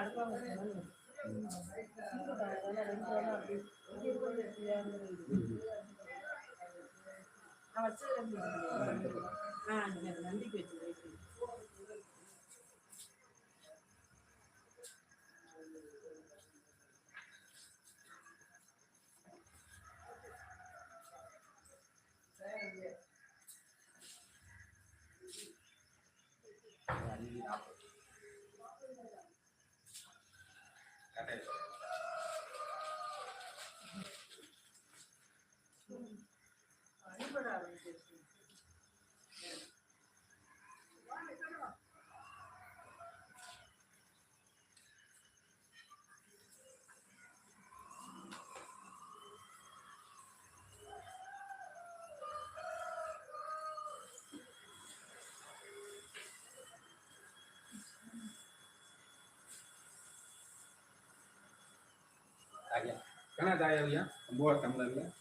அடுப்பாங்க நான் வச்சு ஆ நம்பிக்கை வச்சு Canadá, Elia. Boa, buat Elia.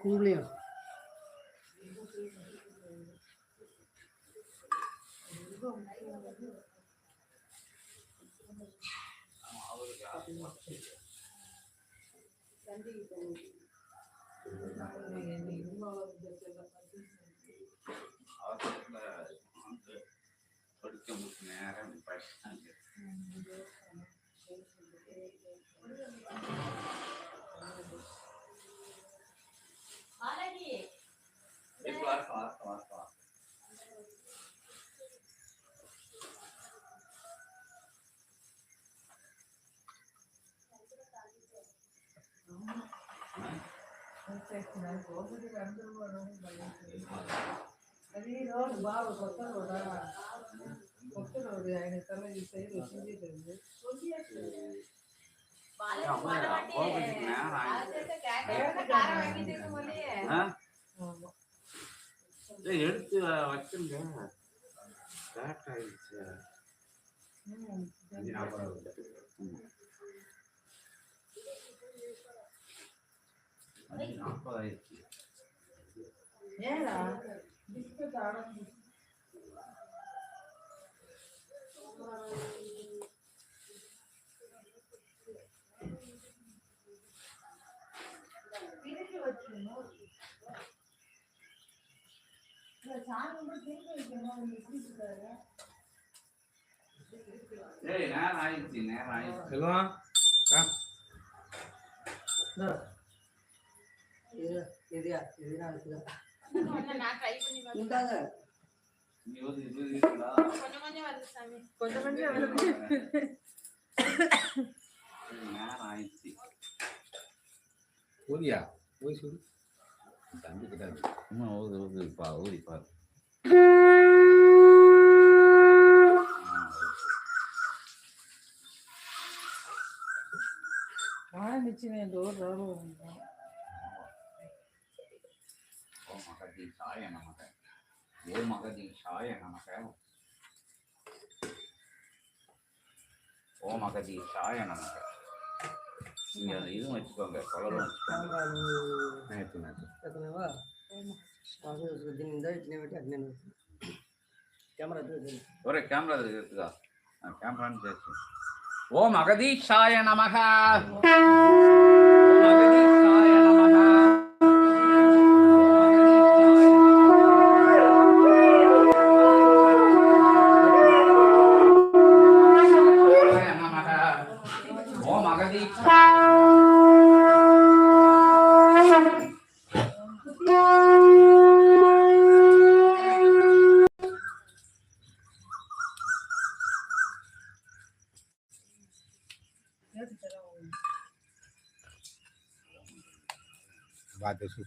Cool, yeah. படிக்க முடிச்சு நேரம் படிச்சாங்க இப்போ வாசம் ரோடு பாபு கொத்த ரோடா கொத்த ரோடு எனக்கு எடுத்து வச்சுங்க கரெக்ட் ஆகுது. ம். அஞ்சு நாற்பது ஆயிடுச்சு ஏடா பிஸ்கட் திருப்பி சாமி திருப்பி வைக்கணும் எப்படி சொல்றாரு ஏய் நேரம் ஆயிடுச்சு நேரம் ஆயிடுச்சு செல்வா எதியா எதிரா இருக்குதா இந்தாங்க? கொஞ்சம் கொஞ்சம் நேரம் ஆயிடுச்சு ஊதியா? ஊதி சொல்லு. தம்பி கிட்ட சும்மா ஊது ஊது பா ஊதி பாரு ஆரம்பிச்சு டோர் ரோடு மகதீஷாய நமக. ஏ மகதீஷாய நமக. ஓ மகதீஷாய நமக. நீங்கள் அந்த இதுவும் வச்சுக்கோங்க கலரும் நேற்று நேற்று ஒரே கேமரா இருக்குதா? கேமரான்னு சேர்த்து. ஓம் அகதீஷாய நமக. Jesús.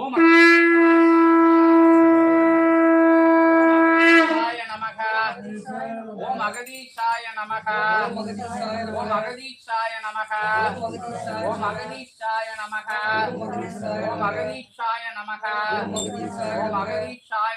ஓம். அகதீஷாய நமக ஓம் அகதீஷாய நமக ஓம் அகதீஷாய நமக ஓம் அகதீஷாய நமக ஓம் அகதீஷாய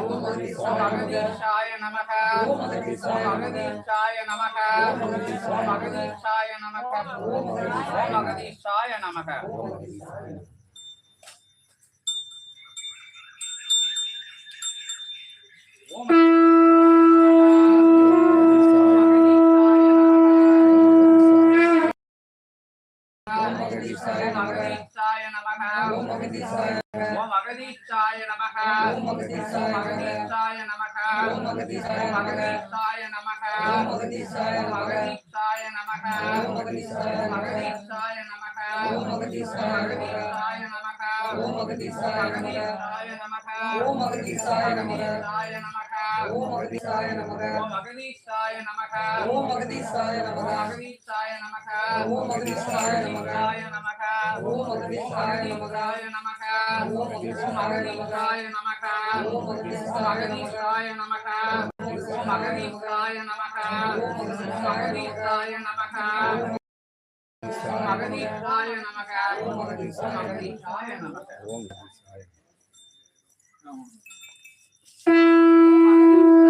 ஓம் அகதீஷாய நமக. ஓம் அகதீஷாய நமக. ஓம் அகதீஷாய நமக. ஓம் அகதீஷாய நமக. ஓம் ஓம் அகதீஷாய நமக. ஓம் அகதீஷாய நமக. ஓம் மகதீசாய நமக ஓம் மகதீசாய மகதீசாய நமக ஓம் மகதீசாய மகதீசாய நமக ஓம் மகதீசாய மகதீசாய நமக ஓம் மகதீசாய மகதீசாய நமக ஓம் மகதீசாய மகதீசாய நமக ஓம் மகதீசாய மகதீசாய நமக ஓம் அகதீசாய நமக ஓம் அகதீசாய நமக ஓம் அகதீசாய நமக அகதீசாய நமக ஓம் அகதீசாய நமக நமக ஓம் அகதீசாய நமகாய நமக ஓம் அகதீசாய நமக ஓம் அகதீசாய நமக ஓம் அகதீசாய நமக ஓம் அகதீசாய நமக ஓம் அகதீசாய நமக ஓம் அகதீசாய நமக ஓம் அகதீசாய நமக Thank you.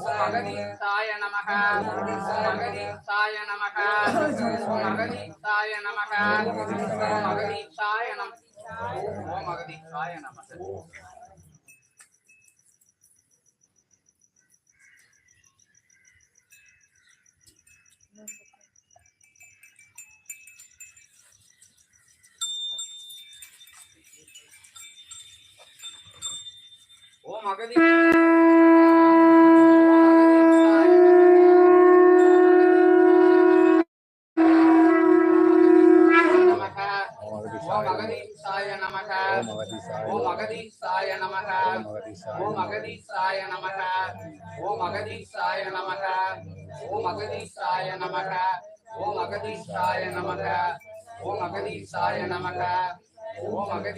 மகதீசாய நமக. மகதீசாய நமக. மகதீசாய நமக. மகதீசாய நம. ஓம் மகதீசாய நமக ஓம் அகதி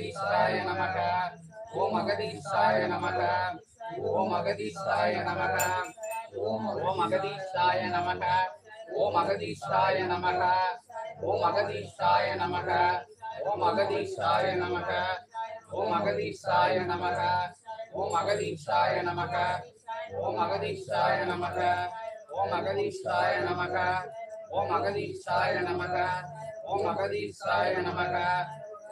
அகதீசாய நமக ஓம் அகதீசாய நமக ஓம் அகதீசாய நமக ஓம் ஓம் அகதீசாய நமக ஓம் அகதீசாய நமக ஓம் அகதீசாய நமக ஓம் அகதீசாய நமக ஓம் அகதீசாய நமக ஓம் அகதீசாய நமக ஓம் அகதீசாய நமக ஓம் அகதீசாய நமக ஓம் அகதீசாய நமக ஓம் அகதீசாய நமக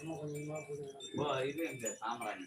Wah, ini yang dia sama ini.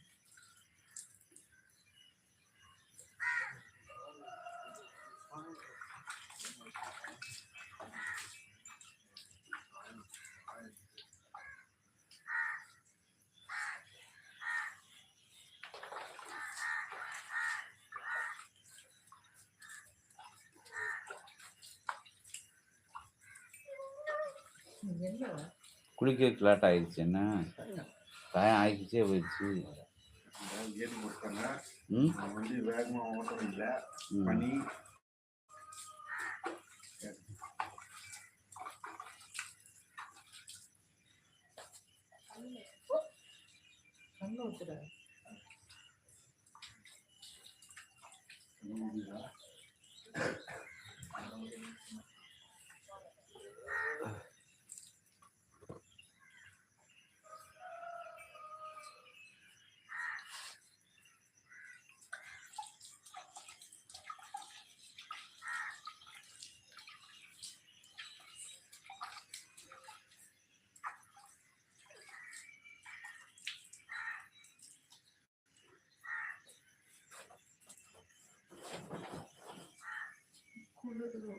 குளிக்க கிளாட் ஆயிடுச்சு. என்ன? காயம் ஆயிடுச்சே போயிடுச்சு. Thank you.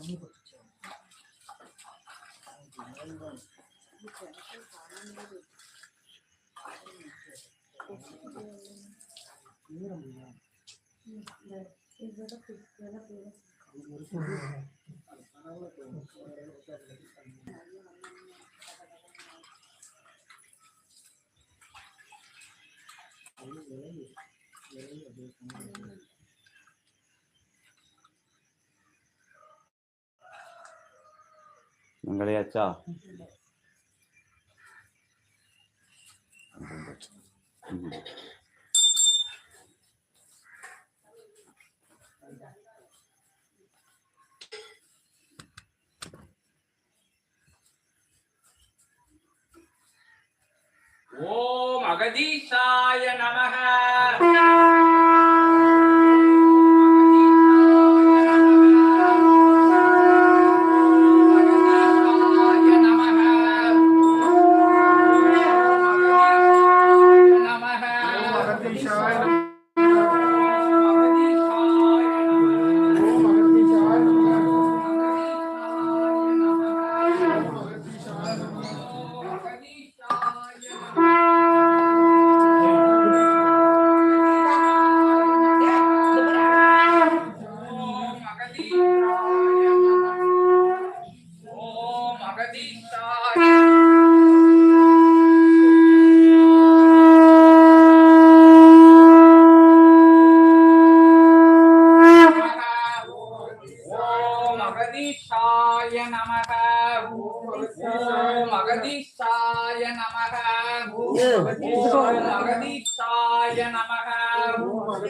강의거든요. 여행은 이거랑 그냥 이렇게 이렇게 이렇게 மங்களையாச்சா ம். ஓம் அகதீஷாய நமக